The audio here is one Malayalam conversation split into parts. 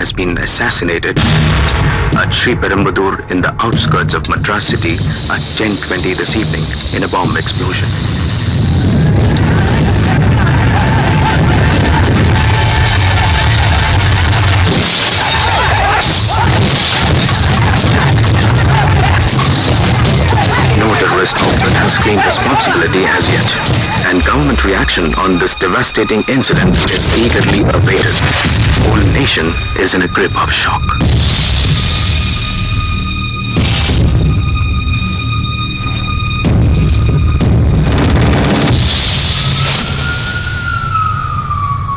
has been assassinated at Sri Perumbudur in the outskirts of Madras city at 10.20 this evening in a bomb explosion. No terrorist outfit has claimed responsibility as yet, and government reaction on this devastating incident is eagerly awaited. Whole nation is in a grip of shock.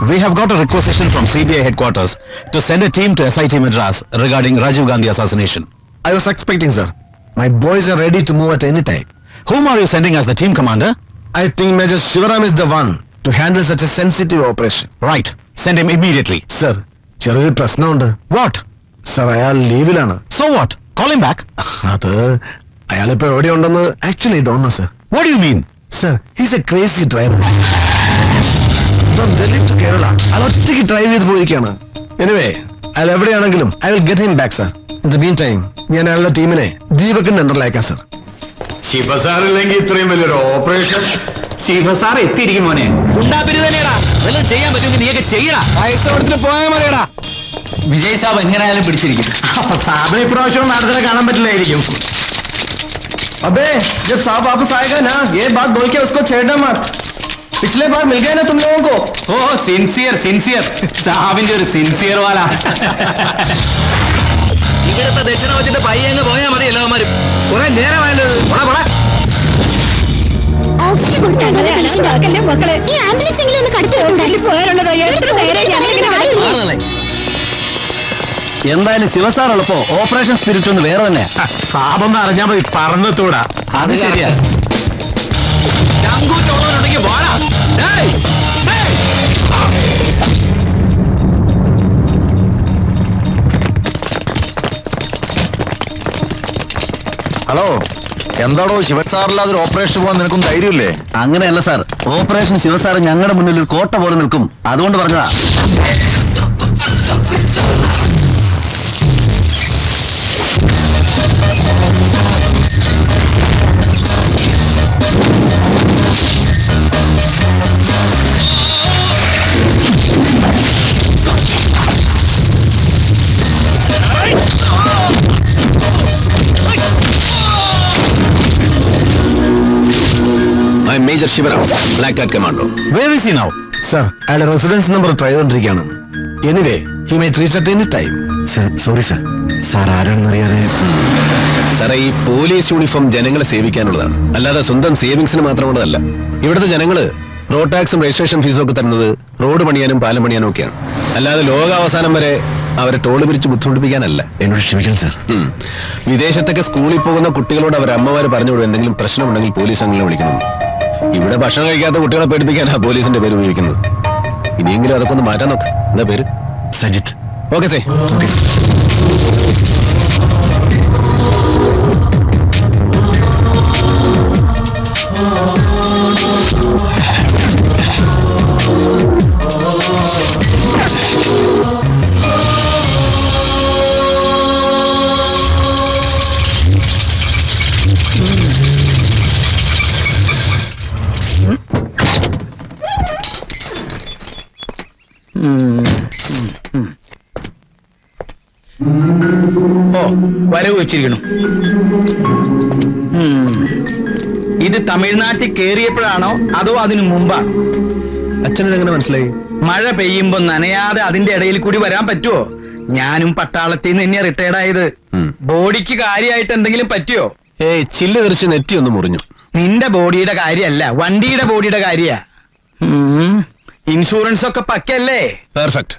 We have got a requisition from CBI headquarters to send a team to SIT Madras regarding Rajiv Gandhi assassination. I was expecting, sir. My boys are ready to move at any time. Whom are you sending as the team commander? I think Major Shivaram is the one to handle such a sensitive operation. Right. Send him immediately. Sir ചെറിയൊരു പ്രശ്നമുണ്ട് What? സർ അയാൾ ലീവിലാണ് So what? Call him back. അത് അയാളിപ്പോ എവിടെയുണ്ടെന്ന് actually don't know sir What do you mean? Sir he's a crazy driver Delhi to Kerala അയാൾ ഒറ്റയ്ക്ക് ഡ്രൈവ് ചെയ്ത് പോയിരിക്കാണ് എനിവേ അയാൾ എവിടെയാണെങ്കിലും I will get him back sir in the meantime ഞാൻ അയാളുടെ ടീമിനെ ദീപകിന്റെ അണ്ടറിലേക്കാം സർ ശിവസാറില്ലെങ്കിൽ ഇത്രയും വലിയൊരു ഓപ്പറേഷൻ ശിവസാർ എത്തിയിരിക്കും മോനെ ഉണ്ടാപ്പിരി തന്നെയാടാ വല്ലതും ചെയ്യാൻ പറ്റുമെങ്കിൽ നീയൊക്കെ ചെയ്യടാ പൈസ കൊടുത്തിട്ട് പോയാൽ മതിയടാ വിജയ് സാബ് എങ്ങനെയായാലും പിടിച്ചിരിക്കും അപ്പൊ സാറിന് ഇപ്രാവശ്യം നാടത്തിനെ കാണാൻ പറ്റില്ലായിരിക്കും अबे जब साहब वापस आएगा ना ये बात बोल के उसको छेड़ना मत पिछले बार मिल गए ना तुम लोगों को ഓ സിൻസിയർ സിൻസിയർ സാബിന്റെ ഒരു സിൻസിയർ വാല ഇവിടുത്തെ ദക്ഷിണ വെച്ചിട്ട് പയ്യങ്ങ് പോയാൽ മതി എല്ലാവന്മാരും കുറെ നേരമായല്ലോ പോടാ പോടാ. ഓക്സിജൻ കൊടുത്താൽ മക്കളെ. ഈ ആംബുലൻസ് എങ്കിലും ഒന്ന് കടത്തി പോയാലുള്ളതാ എത്ര നേരം മാറുന്നല്ലേ എന്തായാലും ശിവസാർ ഉള്ളപ്പോ ഓപ്പറേഷൻ സ്പിരിറ്റ് ഒന്ന് വേറെ തന്നെ സാബൊന്ന് അറിഞ്ഞാൽ മതി. പറന്നെത്തൂടാ അത് ശരിയാ. ചങ്കൂറ്റുള്ളവരുണ്ടെങ്കിൽ പോടാ ഡേയ്, ഹലോ എന്താടോ ശിവസാറില്ലാതെ ഒരു ഓപ്പറേഷൻ പോകാൻ നിനക്കും ധൈര്യമില്ലേ? അങ്ങനെയല്ല സാർ. ഓപ്പറേഷൻ ശിവസാർ ഞങ്ങളുടെ മുന്നിൽ ഒരു കോട്ട പോലെ നിൽക്കും. അതുകൊണ്ട് പറഞ്ഞതാ. I Shivaram black Shivaram, commando where is he now? Sir അയാളുടെ residence number try ചെയ്തോണ്ടിരിക്കുകയാണ്. Anyway he may reach at any time sorry sir sir ആരാണെന്നറിയാതെ സാറേ ഈ പോലീസ് യൂണിഫോം ജനങ്ങളെ സേവിക്കാനുള്ളതാണ്. അല്ലാതെ സ്വന്തം സേവിങ്സിന് മാത്രമുള്ളതല്ല. ഇവിടുത്തെ ജനങ്ങൾ റോഡ് ടാക്സും രജിസ്ട്രേഷൻ ഫീസും ഒക്കെ തരുന്നത് റോഡ് പണിയാനും പാലം പണിയാനും ഒക്കെയാണ്. അല്ലാതെ ലോകാവസാനം വരെ അവരെ ടോൾ പിരിച്ച് ബുദ്ധിമുട്ടിപ്പിക്കാനല്ല. എന്നോട് ക്ഷമിക്കണം സാർ വിദേശത്തൊക്കെ സ്കൂളിൽ പോകുന്ന കുട്ടികളോട് അവർ അമ്മമാര് പറഞ്ഞു വിടും എന്തെങ്കിലും പ്രശ്നമുണ്ടെങ്കിൽ പോലീസ് അങ്ങനെ വിളിക്കണം. ഇവിടെ ഭക്ഷണം കഴിക്കാത്ത കുട്ടികളെ പേടിപ്പിക്കാനാ പോലീസിന്റെ പേര് ഉപയോഗിക്കുന്നത്. ഇനിയെങ്കിലും അതൊക്കെ ഒന്ന് മാറ്റാൻ നോക്ക്. എന്താ പേര്? സജിത്ത്. ഓക്കെ സേ ഓക്കെ വരവ് വെച്ചിരിക്കണം. ഇത് തമിഴ്നാട്ടിൽ കേറിയപ്പോഴാണോ അതോ അതിനു മുമ്പാണോ? അച്ഛനെങ്ങനെ മനസ്സിലായി? മഴ പെയ്യുമ്പോ നനയാതെ അതിന്റെ ഇടയിൽ കൂടി വരാൻ പറ്റുമോ ഞാനും പട്ടാളത്തിൽ നിന്ന് തന്നെയാ റിട്ടയർഡ് ആയത്. ബോഡിക്ക് കാര്യമായിട്ട് എന്തെങ്കിലും പറ്റിയോ? ഏയ് ചില്ല് തെറിച്ച് നെറ്റി ഒന്ന് മുറിഞ്ഞു. നിന്റെ ബോഡിയുടെ കാര്യമല്ല വണ്ടിയുടെ ബോഡിയുടെ കാര്യ. ഇൻഷുറൻസ് ഒക്കെ പക്കല്ലേ പെർഫെക്റ്റ്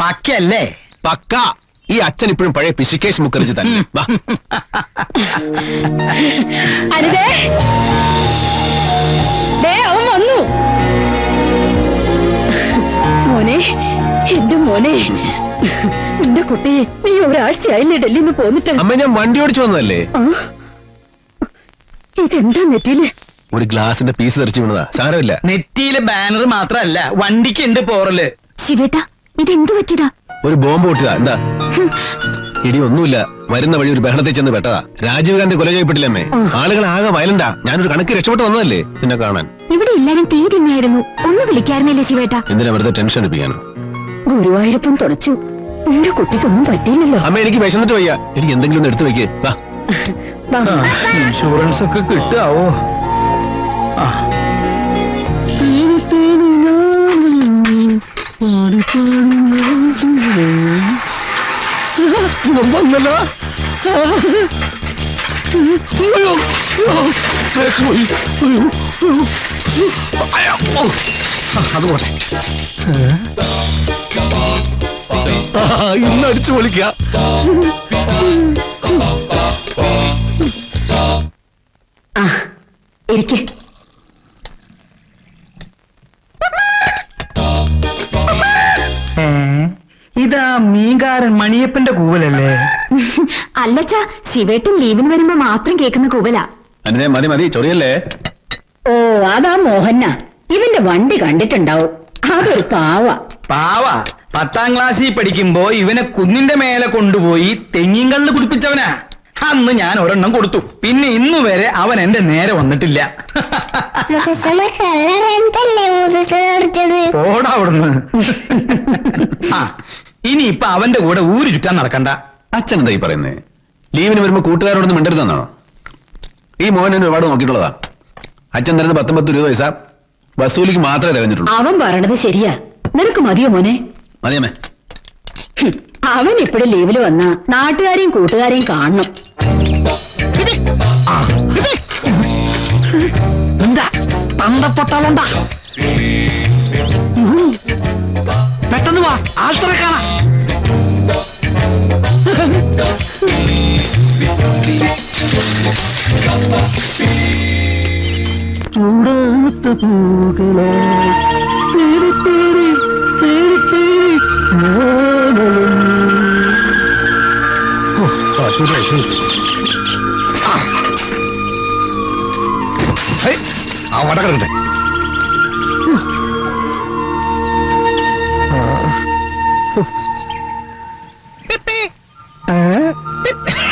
പക്കല്ലേ പക്ക. ഈ അച്ഛൻ ഇപ്പോഴും പഴയ പിശുക്കേശ് മുഖർജി തന്നെ. വാ. അരുതേ ദേ അവൻ വന്നു. മോനെ എന്റെ മോനെ. എന്റെ കുട്ടി നീ ഒരാഴ്ചയായില്ലേ ഡൽഹിയിൽ നിന്ന് പോന്നിട്ട്? അമ്മ ഞാൻ വണ്ടി ഓടിച്ചു വന്നതല്ലേ? ആ? ഇതെന്താ നെറ്റിയിൽ? ഒരു ഗ്ലാസിന്റെ പീസ് തെറിച്ചു വീണതാ. സാരമില്ല. നെറ്റിയിലെ ബാനർ മാത്രല്ല വണ്ടിക്ക് ഉണ്ട് പോറൽ? ശിവേട്ട ഇതെന്തു പറ്റിയതാ? ഒരു ബോംബ് പൊട്ടുക. എന്താ? ഇടി ഒന്നുമില്ല. വരുന്ന വഴി ഒരു ബഹളത്തിൽ ചെന്ന് പെട്ടതാ. രാജീവ് ഗാന്ധി കൊല ചെയ്യപ്പെട്ടില്ലമ്മേ ആളുകൾ ആകെ വയലണ്ടാ ഞാനൊരു കണക്ക് രക്ഷപ്പെട്ട് വന്നതല്ലേ? പിന്നെ കാണാൻ. ഇവിടെ എല്ലാരും തീ തിന്നായിരുന്നു ഒന്ന് വിളിക്കാറുന്നില്ലേ ശിവേട്ട? എന്തിനാ വെറുതെ ടെൻഷൻ അടിപ്പിക്കാനോ? ഗുരുവായൂരപ്പം തുടച്ചു എന്റെ കുട്ടിക്കൊന്നും പറ്റിയില്ലല്ലോ. അമ്മ എനിക്ക് വിശന്നിട്ട് വയ്യ. എനിക്ക് എന്തെങ്കിലും ഒന്ന് എടുത്തു വെക്ക്. വാ. വാ. ഇൻഷുറൻസ് ഒക്കെ കിട്ടാവോ? വന്നല്ലോ. അത് പോട്ടെ ഇന്ന് അടിച്ചു പൊളിക്ക ഇരിക്കെ. ഇതാ മീൻകാരൻ മണിയപ്പന്റെ കൂവലല്ലേ? അല്ലച്ചാ ശിവേട്ടൻ ലീവിന് വരുമ്പോ മാത്രം കേൾക്കുന്ന കൂവല. അനിതേ മതി മതി ചൊറിയല്ലേ? ഓ അതാ മോഹന്ന. ഇവന്റെ വണ്ടി കണ്ടിട്ടുണ്ടാവും. അതൊരു പാവ. പാവ. പത്താം ക്ലാസ്സിൽ പഠിക്കുമ്പോ ഇവനെ കുന്നിന്റെ മേലെ കൊണ്ടുപോയി തെങ്ങിൻ കള്ള് കുടിപ്പിച്ചവനാ. അന്ന് ഞാൻ ഒരെണ്ണം കൊടുത്തു. പിന്നെ ഇന്നു വരെ അവൻ എന്റെ നേരെ വന്നിട്ടില്ല. പോടാ അവിടുന്ന്. ആ ഇനി ഇപ്പൊ അവന്റെ കൂടെ ഊര് ചുറ്റാൻ നടക്കണ്ട. അച്ഛൻ എന്താ ഈ പറയുന്നേ? ലീവിന് വരുമ്പോ കൂട്ടുകാരോടൊന്നും മിണ്ടരുതെന്നാണോ? ഈ മോഹൻ എന്നെ ഒരുപാട് നോക്കിയിട്ടുള്ളതാ. അച്ഛൻ തരുന്ന പത്തൊമ്പത് രൂപ പൈസ വസൂലിക്ക് മാത്രമേ തികഞ്ഞിട്ടുള്ളൂ. അവൻ പറയണത് ശരിയാ. നിനക്ക് മതിയോ മോനെ? മതിയമ്മേ ഹും, അവൻ ഇപ്പഴും ലീവിൽ വന്ന നാട്ടുകാരെയും കൂട്ടുകാരെയും കാണണം. എന്താ തന്തപ്പൊട്ടാളുണ്ടാ? പെട്ടെന്ന് വാ ആൾത്തറെ കാണാ ചൂടാത്ത പൂകളോ തേടി തേടി തേടി തേടി മോഹനം. ഓ, ആ, ശരിയായി, ശരി. ആ വട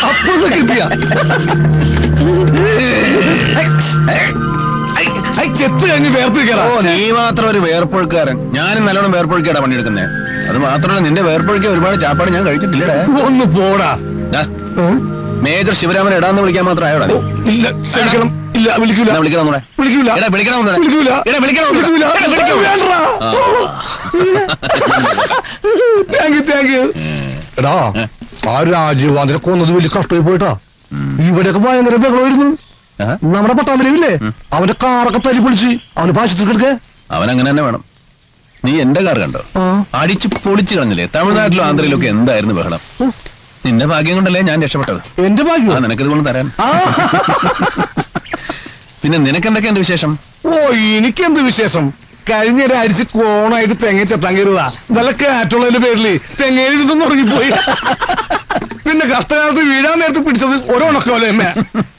അപ്പൊ കിട്ടിയ? ചെത്ത് കഴിഞ്ഞ് നീ മാത്രം ഒരു വേർപ്പൊഴുക്കാരൻ ഞാനും നല്ലോണം വേർപ്പൊഴുക്കാടാ പണിയെടുക്കുന്നേ. അത് മാത്രമല്ല നിന്റെ വേർപ്പൊഴുക്കിയ ഒരുപാട് ചാപ്പാട് ഞാൻ കഴിച്ചിട്ടില്ലടേ. ഒന്ന് പോടാ. മേജർ ശിവരാമൻ ഇടാന്ന് വിളിക്കാൻ മാത്രം ആയോടാ ഇല്ല ക്ഷമിക്കണം. ഇല്ല വിളിക്കൂല. എന്നാ വിളിക്കണം ഒന്നൂടെ. വിളിക്കൂല. എടാ, വിളിക്കണം ഒന്നൂടെ. വിളിക്കൂല. എടാ, വിളിക്കണം ഒന്നൂടെ. വിളിക്കൂല. എടാ, വിളിക്കൂ. വേണ്ടടാ. ആ. താങ്ക് യു താങ്ക് യു എടാ ആ രാജീവ് അതിനെ കൊന്നത് വലിയ കഷ്ടമായി പോയിട്ടാ. ഇവിടെയൊക്കെ ഭയങ്കര ബഹളമായിരുന്നു. ആഹാ. നമ്മുടെ പട്ടാമ്പലയില്ലേ? അവന്റെ കാറൊക്കെ തല്ലി പൊളിച്ച് അവന് പാശത്തിൽ കിടക്കേ. അവൻ അങ്ങനെ തന്നെ വേണം. നീ എന്റെ കാർ കണ്ടോ? അടിച്ചു പൊളിച്ചു കളഞ്ഞില്ലേ? തമിഴ്നാട്ടിലും ആന്ധ്രയിലും ഒക്കെ എന്തായിരുന്നു ബഹളം? നിന്റെ ഭാഗ്യം കൊണ്ടല്ലേ ഞാൻ രക്ഷപ്പെട്ടത്? എന്റെ ആ ഭാഗ്യം നിനക്കിത് കൊണ്ട് തരാൻ പിന്നെ നിനക്ക് ഉണ്ട് വിശേഷം? ഓ എനിക്കെന്ത് വിശേഷം? കഴിഞ്ഞ ഒരാഴ്ച കോണായിട്ട് തെങ്ങ ചെത്താൻ നല്ല കാറ്റുള്ളതിന്റെ പേരിൽ തെങ്ങയിലിരുന്നു ഉറങ്ങിപ്പോയി. പിന്നെ കഷ്ടകാലത്ത് വീഴാൻ നേരത്ത് പിടിച്ചത് ഒരോണക്കോലയമ്മ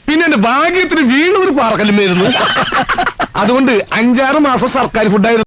പിന്നെ എന്റെ ഭാഗ്യത്തിന് വീണതൊരു പാറക്കല്ലുമായിരുന്നു അതുകൊണ്ട് അഞ്ചാറ് മാസം സർക്കാർ ഫുഡായിരുന്നു